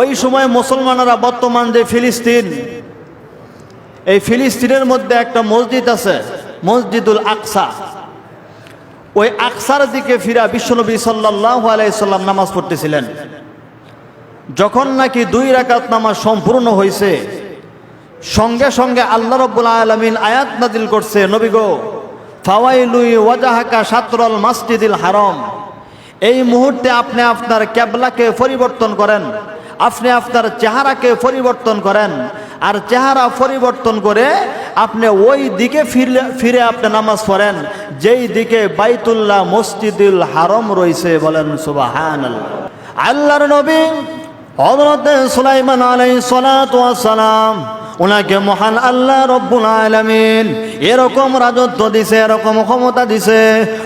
ওই সময় মুসলমানরা বর্তমান যে ফিলিস্তিন, এই ফিলিস্তিনের মধ্যে একটা মসজিদ আছে, মসজিদুল আকসা। ওই আকসার দিকে ফিরা বিশ্বনবী সাল্লাহ আলাইসাল্লাম নামাজ পড়তেছিলেন। যখন নাকি দুই রাকাত নামাজ সম্পূর্ণ হয়েছে সঙ্গে সঙ্গে আল্লাহ রব্বুল আলমিন আয়াত নাদিল করছে, নবী গো ফাওয়াইলুই ওয়াজাহাকা সাতরল মাসজিদিল হারম। এই মুহূর্তে আপনি আপনার ক্যাবলাকে পরিবর্তন করেন। আপনি আপনার চেহারাকে পরিবর্তন করেন। আর চেহারা পরিবর্তন করে আপনি ওই দিকে ফিরে ফিরে আপনি নামাজ পড়েন। যেই দিকে বাইতুল্লাহ মসজিদুল হারম রয়েছে বলেন সুবাহান আল্লাহর নবী হজরত সুলাইমান আলাই সালাম ওনাকে মহান আল্লাহ রব্বুল আলামিন এরকম রাজত্ব দিছে, এরকম ক্ষমতা দিছে।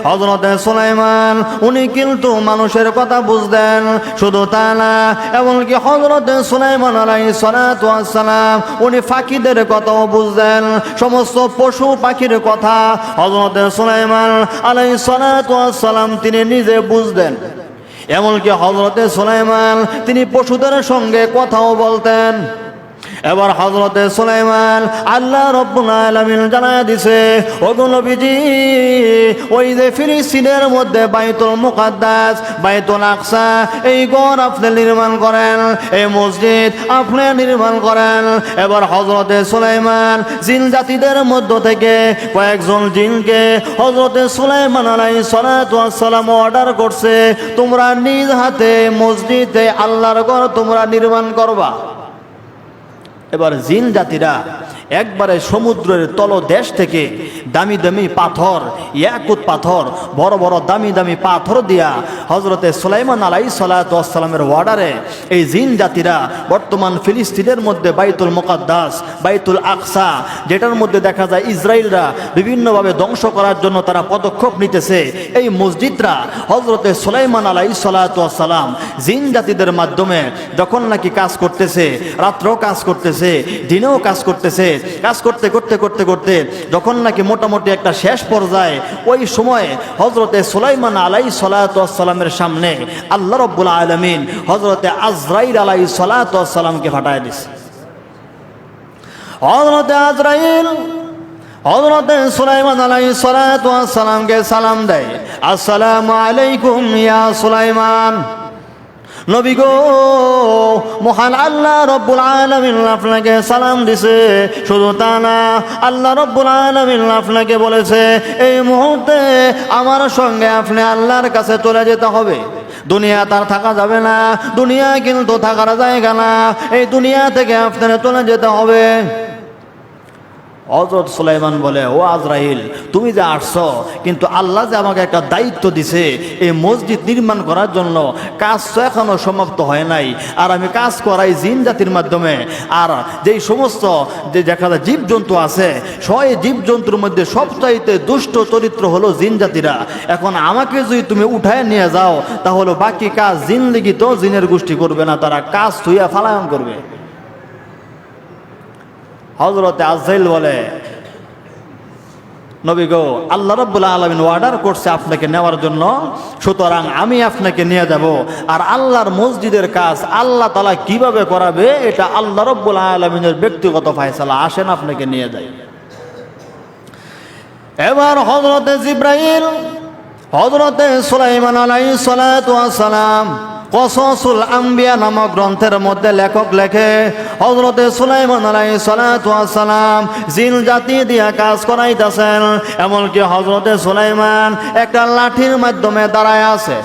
হজরত সুলাইমান, উনি কিন্তু মানুষের কথা বুঝতেন, শুধু তা না, এমনকি হজরত সুলাইমান আলাই সালাম, উনি ফাঁকিদের কথাও বুঝতেন, সমস্ত পশু পাখির কথা হজরত সুলাইমান আলাই সালাম তিনি নিজে বুঝতেন। এমনকি হজরতে সুলাইমান, তিনি পশুদের সঙ্গে কথাও বলতেন। এবার হজরতে সুলাইমান আল্লাহ রব্বুল জানায় দিছে, ওগো নবীজি, ওই যে ফিলিস্তিনের মধ্যে বাইতুল মুকাদ্দাস, বাইতুল আকসা, এই ঘর আপনি নির্মাণ করেন, এই মসজিদ আপনি নির্মাণ করেন। এবার হজরতে সুলাইমান জিন জাতিদের মধ্য থেকে কয়েকজন জিনকে হজরতে সুলাইমান আলাই সালাম অর্ডার করছে, তোমরা নিজ হাতে মসজিদে আল্লাহর ঘর তোমরা নির্মাণ করবা। এবার জিন জাতিরা একবারে সমুদ্রের তলদেশ থেকে দামি দামি পাথর, ইয়াকুত পাথর, বড় বড় দামি দামি পাথর দিয়া হজরতে সুলাইমান আলাই সালাতামের ওয়ার্ডারে এই জিন জাতিরা বর্তমান ফিলিস্তিনের মধ্যে বাইতুল মোকাদ্দাস, বাইতুল আকসা, যেটার মধ্যে দেখা যায় ইসরায়েলরা বিভিন্নভাবে ধ্বংস করার জন্য তারা পদক্ষেপ নিতেছে, এই মসজিদরা হজরতে সুলাইমান আলাই সালাতাম জিন জাতিদের মাধ্যমে যখন নাকি কাজ করতেছে, রাত্রেও কাজ করতেছে, দিনেও কাজ করতেছে কাজ করতে করতে করতে করতে যখন নাকি মোটামুটি একটা শেষ পর্যায়ে ওই সময়ে হজরতে সুলাইমান আলাই সালাতামের সামনে আল্লাহ রব্বুল আলমিন হজরতে আজরাইল আলাই সালাতামকে ফাটায় দিছে। হজরতে আজরাইল হজরতে সুলাইমান আলাই সালাতামকে সালাম দেয়। আসসালামু আলাইকুম ইয়া সুলাইমান। নবী গো মহান আল্লাহ রব্বুল আলমিন আপনাকে সালাম দিছে। শুধু তা না, আল্লাহ রব্বুল আলমিন আপনাকে বলেছে, এই মুহূর্তে আমার সঙ্গে আপনি আল্লাহর কাছে চলে যেতে হবে। দুনিয়া তার থাকা যাবে না, দুনিয়া কিন্তু থাকার জায়গা না, এই দুনিয়া থেকে আপনার চলে যেতে হবে। হজরত সুলাইমান বলে, ও আজরাইল, তুমি যে আসছো, কিন্তু আল্লাহ যে আমাকে একটা দায়িত্ব দিছে এই মসজিদ নির্মাণ করার জন্য, কাজ তো এখনও সমাপ্ত হয় নাই। আর আমি কাজ করাই জিন জাতির মাধ্যমে। আর যেই সমস্ত যে দেখা যায় জীবজন্তু আছে, সবাই জীবজন্তুর মধ্যে সবচাইতে দুষ্ট চরিত্র হলো জিন জাতিরা। এখন আমাকে যদি তুমি উঠায় নিয়ে যাও, তাহলে বাকি কাজ জিন লিখিত জিনের গোষ্ঠী করবে না, তারা কাজ থুইয়া ফালায়ন করবে। হজরতে আজরাইল বলে, নবী গো, আল্লাহ রব্বুল্লাহ আলমিন অর্ডার করছে আপনাকে নেওয়ার জন্য। সুতরাং আমি আপনাকে নিয়ে যাব। আর আল্লাহর মসজিদের কাজ আল্লাহ তালা কীভাবে করাবে, এটা আল্লাহ রব্বুল্লাহ আলমিনের ব্যক্তিগত ফায়সালা। আসেন, আপনাকে নিয়ে যায় এবার হজরতে জিব্রাহিল হজরতে সুলাইমান আলাই সালাম কসসুল আম্বিয়া নামক গ্রন্থের মধ্যে লেখক লেখে হজরতে সুলাইমান আলাই সালাম জিন জাতি দিয়া কাজ করাইতেছেন, এমনকি হজরতে সুলাইমান একটা লাঠির মাধ্যমে দাঁড়ায় আছে।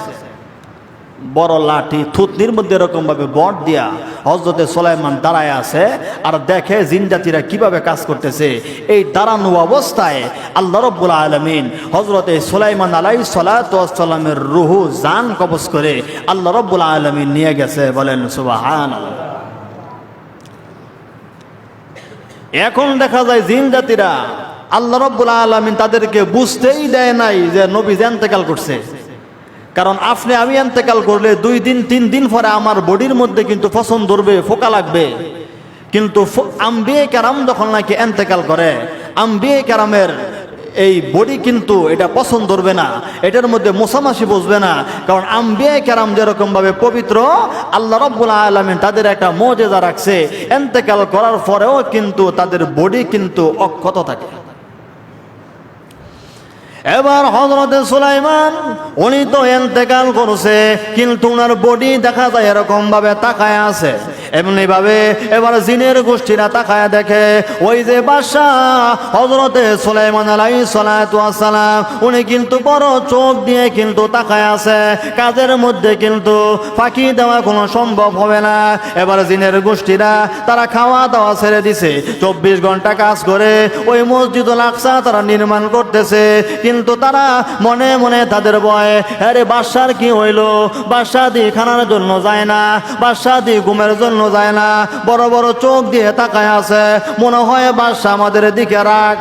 বড় লাঠি, থুতনির মধ্যে এরকম ভাবে বট দিয়া হজরতে সোলাইমান দাঁড়ায় আছে আর দেখে জিন জাতিরা কীভাবে কাজ করতেছে। এই দাঁড়ানো অবস্থায় আল্লাহ রব্বুল আলমিন হজরতে সোলাইমান আলাই সালাতামের রুহু জান কবজ করে আল্লাহ রব্বুল আলমিন নিয়ে গেছে, বলেন সুবাহান এখন দেখা যায় জিন জাতিরা আল্লাহ রব্বুল আলমিন তাদেরকে বুঝতেই দেয় নাই যে নবী জানতেকাল করছে। কারণ আপনি আমি এন্তেকাল করলে দুই দিন, তিন দিন পরে আমার বডির মধ্যে কিন্তু পছন্দ ধরবে, ফোকা লাগবে। কিন্তু আম্বিয়ে কারাম যখন নাকি এন্তেকাল করে আম্বিয়ে কারামের এই বডি কিন্তু এটা পছন্দ করবে না, এটার মধ্যে মোসামাসি বসবে না। কারণ আম্বিয়া কেরাম যেরকমভাবে পবিত্র, আল্লাহ রব্বুল আলমিন তাদের একটা মজেদা রাখছে। এন্তেকাল করার পরেও কিন্তু তাদের বডি কিন্তু অক্ষত থাকে। এবার হজরতে সুলাইমান, উনি তো এন্তেকাল করছে, কিন্তু ওনার বডি দেখা যায় এরকম ভাবে তাকায় আছে। এমনি ভাবে এবার জিনের গোষ্ঠীরা তাকায় দেখে, ওই যে বাদশাহ হজরতে সুলাইমান আলাই সালাম উনি কিন্তু বড় চোখ দিয়ে কিন্তু তাকায় আছে, কাজের মধ্যে কিন্তু ফাঁকি দেওয়া কোনো সম্ভব হবে না। এবার জিনের গোষ্ঠীরা তারা খাওয়া দাওয়া ছেড়ে দিছে, চব্বিশ ঘণ্টা কাজ করে ওই মসজিদুল আকসা তারা নির্মাণ করতেছে, কিন্তু তারা মনে মনে তাদের ভয়, আরে বাদশার কি হইল? বাদশাহ দি খানার জন্য যায় না, বাদশাহ দি ঘুমের জন্য যায় না। বড় বড় চোখ দিয়ে তাকায় আছে। মনে হয় বাদশাহ আমাদের দিকে রাখ।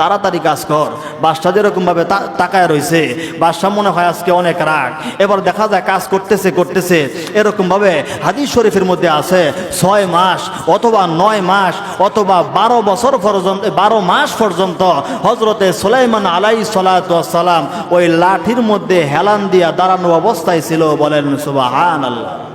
তাড়াতাড়ি কাজ কর। বাদশাহ যেরকম ভাবে তাকায় রয়েছে, বাদশাহ মনে হয় আজকে অনেক রাগ। এবার দেখা যায় কাজ করতেছে করতেছে। এরকম ভাবে হাদিস শরীফের মধ্যে আছে, ছয় মাস অথবা নয় মাস অথবা বারো বছর পর্যন্ত, বারো মাস পর্যন্ত হজরতে সুলাইমান আলাই সালাম ওই লাঠির মধ্যে হেলান দিয়া দাঁড়ানো অবস্থায় ছিল বলেন সুবাহান আল্লাহ